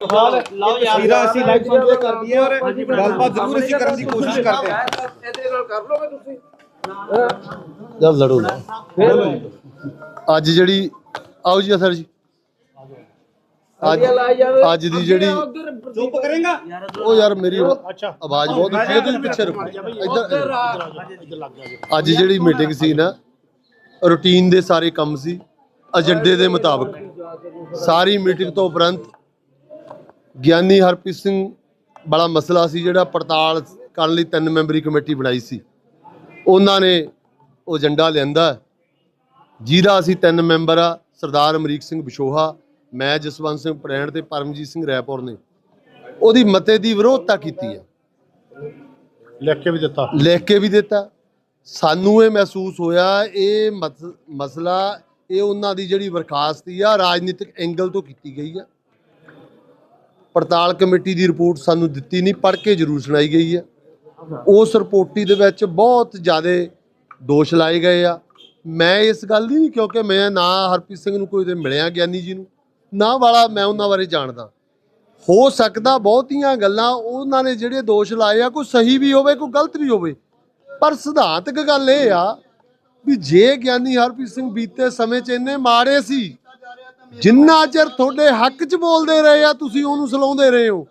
ਲਓ ਯਾਰ। ਤਸਵੀਰਾਂ ਅਸੀਂ ਲਾਈਵ ਸਾਂਝੀਆਂ ਕਰਦੀਆਂ ਔਰ ਗੱਲਬਾਤ ਜ਼ਰੂਰ ਅਸੀਂ ਕਰਨ ਦੀ ਕੋਸ਼ਿਸ਼ ਕਰਦੇ ਹਾਂ। ਇਹਦੇ ਨਾਲ ਕਰ ਲੋਗੇ ਤੁਸੀਂ? ਜਦ ਲੜੋ ਨਾ। ਅੱਜ ਜਿਹੜੀ ਆਓ ਜੀ ਸਰ ਜੀ। ਅੱਜ ਅੱਜ ਦੀ ਜਿਹੜੀ ਚੁੱਪ ਕਰੇਗਾ? ਉਹ ਯਾਰ ਮੇਰੀ ਅੱਛਾ। ਆਵਾਜ਼ ਬਹੁਤ ਉੱਚੀ ਹੈ ਤੁਸੀਂ ਪਿੱਛੇ ਰੱਖੋ ਇੱਧਰ ਅੱਜ ਜਿਹੜੀ ਮੀਟਿੰਗ ਸੀ ਨਾ ਰੂਟੀਨ ਦੇ ਸਾਰੇ ਕੰਮ ਸੀ ਏਜੰਡੇ ਦੇ ਮੁਤਾਬਕ। ਸਾਰੀ ਮੀਟਿੰਗ ਤੋਂ ਉਪਰੰਤ ਗਿਆਨੀ ਹਰਪ੍ਰੀਤ ਸਿੰਘ ਬੜਾ ਮਸਲਾ ਸੀ ਜਿਹੜਾ ਪੜਤਾਲ ਕਰਨ ਲਈ ਤਿੰਨ ਮੈਂਬਰੀ ਕਮੇਟੀ ਬਣਾਈ ਸੀ। ਉਹਨਾਂ ਨੇ ਉਹ ਏਜੰਡਾ ਲਿਆਂਦਾ। ਜਿਹਦਾ ਅਸੀਂ ਤਿੰਨ ਮੈਂਬਰ ਆ ਸਰਦਾਰ ਅਮਰੀਕ ਸਿੰਘ ਬਿਸ਼ੋਹਾ ਮੈਂ ਜਸਵੰਤ ਸਿੰਘ ਪ੍ਰੈਣ ਤੇ ਪਰਮਜੀਤ ਸਿੰਘ ਰੈਪੁਰ ਨੇ। ਉਹਦੀ ਮਤੇ ਦੀ ਵਿਰੋਧਤਾ ਕੀਤੀ ਹੈ ਲਿਖ ਕੇ ਵੀ ਦਿੱਤਾ। ਲਿਖ ਕੇ ਵੀ ਦਿੱਤਾ। ਸਾਨੂੰ ਇਹ ਮਹਿਸੂਸ ਹੋਇਆ ਇਹ ਮਸ- ਮਸਲਾ ਇਹ ਉਹਨਾਂ ਦੀ ਜਿਹੜੀ ਬਰਖਾਸਤੀ ਆ ਰਾਜਨੀਤਿਕ ਐਂਗਲ ਤੋਂ ਕੀਤੀ ਗਈ ਆ। ਪੜਤਾਲ ਕਮੇਟੀ ਦੀ ਰਿਪੋਰਟ ਸਾਨੂੰ ਦਿੱਤੀ ਨਹੀਂ, ਪੜ੍ਹ ਕੇ ਜ਼ਰੂਰ ਸੁਣਾਈ ਗਈ ਆ ਉਸ ਰਿਪੋਰਟੀ ਦੇ ਵਿੱਚ ਬਹੁਤ ਜ਼ਿਆਦਾ ਦੋਸ਼ ਲਾਏ ਗਏ ਆ। ਮੈਂ ਇਸ ਗੱਲ ਦੀ ਨਹੀਂ, ਕਿਉਂਕਿ ਮੈਂ ਨਾ ਹਰਪ੍ਰੀਤ ਸਿੰਘ ਨੂੰ ਕੋਈ ਤੇ ਮਿਲਿਆ, ਗਿਆਨੀ ਜੀ ਨੂੰ, ਨਾ ਵਾਲਾ ਮੈਂ ਉਹਨਾਂ ਬਾਰੇ ਜਾਣਦਾ। ਹੋ ਸਕਦਾ ਬਹੁਤੀਆਂ ਗੱਲਾਂ ਉਹਨਾਂ ਨੇ ਜਿਹੜੇ ਦੋਸ਼ ਲਾਏ ਆ, ਕੋਈ ਸਹੀ ਵੀ ਹੋਵੇ, ਕੋਈ ਗਲਤ ਵੀ ਹੋਵੇ। ਪਰ ਸਿਧਾਂਤਕ ਗੱਲ ਇਹ ਆ ਵੀ ਜੇ ਗਿਆਨੀ ਹਰਪ੍ਰੀਤ ਸਿੰਘ ਬੀਤੇ ਸਮੇਂ 'ਚ ਇੰਨੇ ਮਾੜੇ ਸੀ ਜਿੰਨਾ ਚਿਰ ਤੁਹਾਡੇ ਹੱਕ 'ਚ ਬੋਲਦੇ ਰਹੇ ਆ, ਤੁਸੀਂ ਉਹਨੂੰ ਸਲਾਉਂਦੇ ਰਹੇ ਹੋ।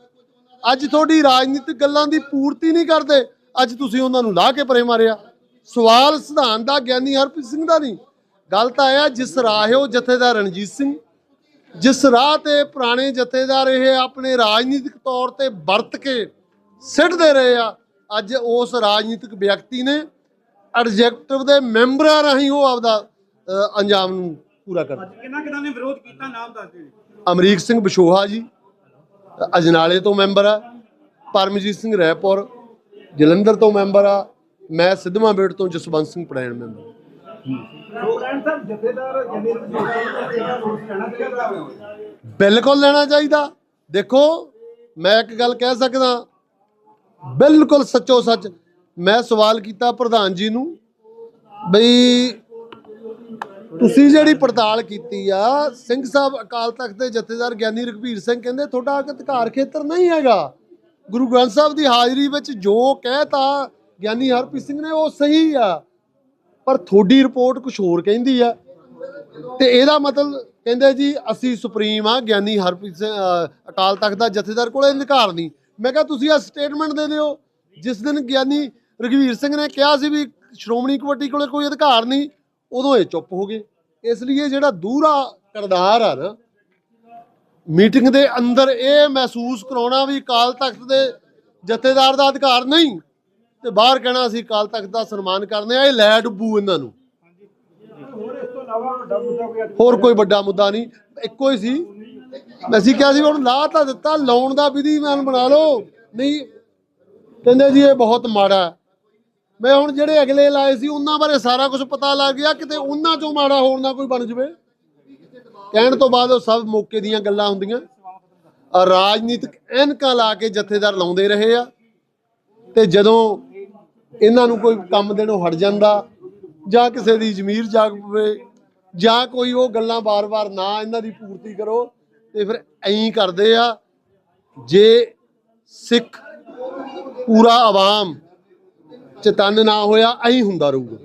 ਅੱਜ ਤੁਹਾਡੀ ਰਾਜਨੀਤਿਕ ਗੱਲਾਂ ਦੀ ਪੂਰਤੀ ਨਹੀਂ ਕਰਦੇ, ਅੱਜ ਤੁਸੀਂ ਉਹਨਾਂ ਨੂੰ ਲਾ ਕੇ ਪਰੇ ਮਾਰਿਆ। ਸਵਾਲ ਸਿਧਾਂਤ ਦਾ ਗਿਆਨੀ ਹਰਪ੍ਰੀਤ ਸਿੰਘ ਦਾ ਨਹੀਂ। ਗੱਲ ਤਾਂ ਇਹ ਆ, ਜਿਸ ਰਾਹਿਓ ਜਥੇਦਾਰ ਰਣਜੀਤ ਸਿੰਘ, ਜਿਸ ਰਾਹ ਤੇ ਪੁਰਾਣੇ ਜਥੇਦਾਰ ਇਹ ਆਪਣੇ ਰਾਜਨੀਤਿਕ ਤੌਰ ਤੇ ਵਰਤ ਕੇ ਸਿੱਟਦੇ ਰਹੇ ਆ, ਅੱਜ ਉਸ ਰਾਜਨੀਤਿਕ ਵਿਅਕਤੀ ਨੇ ਐਡਜੈਕਟਿਵ ਦੇ ਮੈਂਬਰਾਂ ਰਾਹੀਂ ਉਹ ਆਪਦਾ ਅੰਜਾਮ ਨੂੰ ਪੂਰਾ ਕਰਦਾ ਕਿੰਨਾ ਕਿੰਨਾ ਨੇ ਵਿਰੋਧ ਕੀਤਾ? ਨਾਮ ਦੱਸ ਦਿਓ ਅਮਰੀਕ ਸਿੰਘ ਬਿਸ਼ੋਹਾ ਜੀ ਅਜਨਾਲੇ ਤੋਂ ਮੈਂਬਰ ਆ ਪਰਮਜੀਤ ਸਿੰਘ ਰੈਪੁਰ ਜਲੰਧਰ ਤੋਂ ਮੈਂਬਰ ਆ ਮੈਂ ਸਿੱਧਵਾਂ ਬੇੜ ਤੋਂ ਜਸਵੰਤ ਸਿੰਘ ਪੜੈਣ ਮੈਂਬਰ। ਬਿਲਕੁਲ ਲੈਣਾ ਚਾਹੀਦਾ। ਦੇਖੋ ਮੈਂ ਇੱਕ ਗੱਲ ਕਹਿ ਸਕਦਾ ਬਿਲਕੁਲ ਸੱਚੋ ਸੱਚ ਮੈਂ ਸਵਾਲ ਕੀਤਾ ਪ੍ਰਧਾਨ ਜੀ ਨੂੰ ਬਈ ਤੁਸੀਂ ਜਿਹੜੀ ਪੜਤਾਲ ਕੀਤੀ ਆ, ਸਿੰਘ ਸਾਹਿਬ ਅਕਾਲ ਤਖਤ ਦੇ ਜਥੇਦਾਰ ਗਿਆਨੀ ਰਘਵੀਰ ਸਿੰਘ ਕਹਿੰਦੇ ਤੁਹਾਡਾ ਅਧਿਕਾਰ ਖੇਤਰ ਨਹੀਂ ਹੈਗਾ। ਗੁਰੂ ਗ੍ਰੰਥ ਸਾਹਿਬ ਦੀ ਹਾਜ਼ਰੀ ਵਿੱਚ ਜੋ ਕਹਿਤਾ ਗਿਆਨੀ ਹਰਪ੍ਰੀਤ ਸਿੰਘ ਨੇ ਉਹ ਸਹੀ ਆ। ਪਰ ਤੁਹਾਡੀ ਰਿਪੋਰਟ ਕੁਝ ਹੋਰ ਕਹਿੰਦੀ ਆ। ਤੇ ਇਹਦਾ ਮਤਲਬ ਕਹਿੰਦੇ ਜੀ, ਅਸੀਂ ਸੁਪਰੀਮ ਆ, ਗਿਆਨੀ ਹਰਪ੍ਰੀਤ ਸਿੰਘ ਅਕਾਲ ਤਖਤ ਦਾ ਜਥੇਦਾਰ ਕੋਲੇ ਅਧਿਕਾਰ ਨਹੀਂ। ਮੈਂ ਕਿਹਾ ਤੁਸੀਂ ਆ ਸਟੇਟਮੈਂਟ ਦੇ ਦਿਓ। ਜਿਸ ਦਿਨ ਗਿਆਨੀ ਰਘਵੀਰ ਸਿੰਘ ਨੇ ਕਿਹਾ ਸੀ ਵੀ ਸ਼੍ਰੋਮਣੀ ਕਮੇਟੀ ਕੋਲੇ ਕੋਈ ਅਧਿਕਾਰ ਨਹੀਂ ਉਦੋਂ ਇਹ ਚੁੱਪ ਹੋ ਗਏ। ਇਸ ਲਈ ਇਹ ਜਿਹੜਾ ਦੂਰਾ ਕਰਦਾਰ ਆ ਨਾ, ਮੀਟਿੰਗ ਦੇ ਅੰਦਰ ਇਹ ਮਹਿਸੂਸ ਕਰਾਉਣਾ ਵੀ ਅਕਾਲ ਤਖਤ ਦੇ ਜਥੇਦਾਰ ਦਾ ਅਧਿਕਾਰ ਨਹੀਂ ਤੇ ਬਾਹਰ ਕਹਿਣਾ ਅਸੀਂ ਅਕਾਲ ਤਖਤ ਦਾ ਸਨਮਾਨ ਕਰਦੇ ਆ ਇਹ ਲੈ ਡੁੱਬੂ ਇਹਨਾਂ ਨੂੰ। ਹੋਰ ਕੋਈ ਵੱਡਾ ਮੁੱਦਾ ਨਹੀਂ, ਇੱਕੋ ਹੀ ਸੀ। ਅਸੀਂ ਕਿਹਾ ਸੀ ਵੀ ਹੁਣ ਲਾ ਤਾਂ ਦਿੱਤਾ, ਲਾਉਣ ਦਾ ਵਿਧੀਮਾਨ ਬਣਾ ਲਓ। ਨਹੀਂ, ਕਹਿੰਦੇ ਜੀ ਇਹ ਬਹੁਤ ਮਾੜਾ ਮੈਂ ਹੁਣ ਜਿਹੜੇ ਅਗਲੇ ਲਾਏ ਸੀ, ਉਹਨਾਂ ਬਾਰੇ ਸਾਰਾ ਕੁਝ ਪਤਾ ਲੱਗ ਗਿਆ, ਕਿਤੇ ਉਹਨਾਂ ਚੋਂ ਮਾੜਾ ਹੋਰ ਨਾ ਕੋਈ ਬਣ ਜਵੇ। ਕਹਿਣ ਤੋਂ ਬਾਅਦ ਉਹ ਸਭ ਮੌਕੇ ਦੀਆਂ ਗੱਲਾਂ ਹੁੰਦੀਆਂ। ਰਾਜਨੀਤਿਕ ਐਨਕਾਂ ਲਾ ਕੇ ਜਥੇਦਾਰ ਲਾਉਂਦੇ ਰਹੇ ਆ। ਤੇ ਜਦੋਂ ਇਹਨਾਂ ਨੂੰ ਕੋਈ ਕੰਮ ਦੇਣੋਂ ਹਟ ਜਾਂਦਾ, ਜਾਂ ਕਿਸੇ ਦੀ ਜ਼ਮੀਰ ਜਾਗ ਪਵੇ, ਜਾਂ ਕੋਈ ਉਹ ਗੱਲਾਂ ਬਾਰ-ਬਾਰ ਨਾ ਇਹਨਾਂ ਦੀ ਪੂਰਤੀ ਕਰੋ, ਤੇ ਫਿਰ ਐਂ ਕਰਦੇ ਆ, ਜੇ ਸਿੱਖ ਪੂਰਾ ਆਵਾਮ ਚਤਨ ਨਾ ਹੋਇਆ ਐਂ ਹੁੰਦਾ ਰਹੂਗਾ।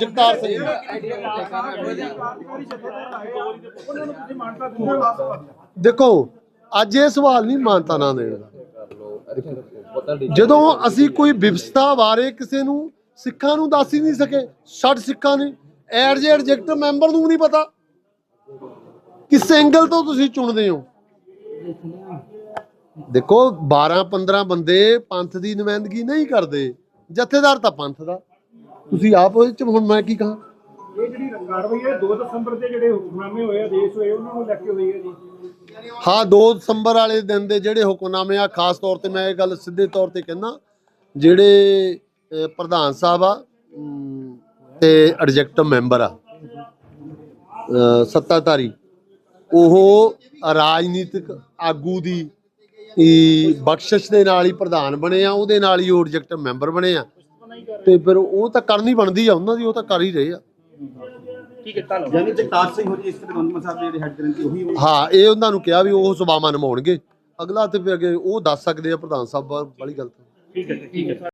ਜਗਤਾਰ ਸਿੰਘ ਦੇਖੋ ਅੱਜ ਇਹ ਸਵਾਲ ਨਹੀਂ ਮਾਨਤਾ ਨਾ ਦੇਣ ਦਾ। ਜਦੋਂ ਅਸੀਂ ਕੋਈ ਵਿਵਸਥਾ ਬਾਰੇ ਕਿਸੇ ਨੂੰ ਸਿੱਖਾਂ ਨੂੰ ਦੱਸ ਹੀ ਨਹੀਂ ਸਕੇ 60 ਸਿੱਖਾਂ ਨੇ ਐਡ ਜੇ ਐਡਜੈਕਟ ਮੈਂਬਰ ਨੂੰ ਨਹੀਂ ਪਤਾ। ਕਿਸ ਐਂਗਲ ਤੋਂ ਤੁਸੀਂ ਚੁਣਦੇ ਹੋ? ਦੇਖੋ 12 15 ਬੰਦੇ ਪੰਥ ਦੀ ਨੁਮਾਇੰਦਗੀ ਨਹੀਂ ਕਰਦੇ। ਜਥੇਦਾਰ ਤਾਂ ਪੰਥ ਦਾ। ਤੁਸੀਂ ਆਪ ਉਹ ਚ ਹੁਣ ਮੈਂ ਕੀ ਕਹਾਂ? ਇਹ ਜਿਹੜੀ ਕਾਰਵਾਈ ਹੈ 2 ਦਸੰਬਰ ਦੇ ਜਿਹੜੇ ਹੁਕਮਨਾਮੇ ਹੋਏ ਆਦੇਸ਼ ਹੋਏ ਉਹਨਾਂ ਨੂੰ ਲੈ ਕੇ ਹੋਈ ਹੈ ਜੀ। ਹਾਂ 2 ਦਸੰਬਰ ਵਾਲੇ ਦਿਨ ਦੇ ਜਿਹੜੇ ਹੁਕਮਨਾਮੇ ਆ ਖਾਸ ਤੌਰ ਤੇ ਮੈਂ ਇਹ ਗੱਲ ਸਿੱਧੇ ਤੌਰ ਤੇ ਕਹਿੰਦਾ ਜਿਹੜੇ ਪ੍ਰਧਾਨ ਸਾਹਿਬ ਆ ਤੇ ਐਡਜੈਕਟਿਵ ਮੈਂਬਰ ਆ ਸੱਤਾਧਾਰੀ ਉਹ ਰਾਜਨੀਤਿਕ ਆਗੂ ਦੀ ਹੀ ਬਖਸ਼ਿਸ਼ ਦੇ ਨਾਲ ਹੀ ਪ੍ਰਧਾਨ ਬਣੇ ਆ ਉਹਦੇ ਨਾਲ ਹੀ ਉਹ ਮੈਂਬਰ ਬਣੇ ਆ। ਤੇ ਫਿਰ ਉਹ ਤਾਂ ਕਰਨੀ ਬਣਦੀ ਆ ਉਹਨਾਂ ਦੀ ਉਹ ਤਾਂ ਕਰ ਹੀ ਰਹੇ ਆ। ਠੀਕ ਹੈ ਧੰਨਵਾਦ। ਯਾਨੀ ਜਗਤਾਰ ਸਿੰਘ ਹੋਰੀ ਇਸ ਤੇ ਗੰਦਮਾ ਸਾਹਿਬ ਜਿਹੜੇ ਹੈੱਡ ਗ੍ਰੰਥੀ ਉਹੀ। ਹਾਂ ਇਹ ਉਹਨਾਂ ਨੂੰ ਕਿਹਾ ਵੀ ਉਹ ਸੇਵਾਵਾਂ ਨਿਭਾਉਣਗੇ। ਅਗਲਾ ਤੇ ਫਿਰ ਅੱਗੇ ਉਹ ਦੱਸ ਸਕਦੇ ਆ ਪ੍ਰਧਾਨ ਸਾਹਿਬ ਵਾਲੀ ਗੱਲ ਤਾਂ ਠੀਕ ਹੈ ਠੀਕ ਹੈ।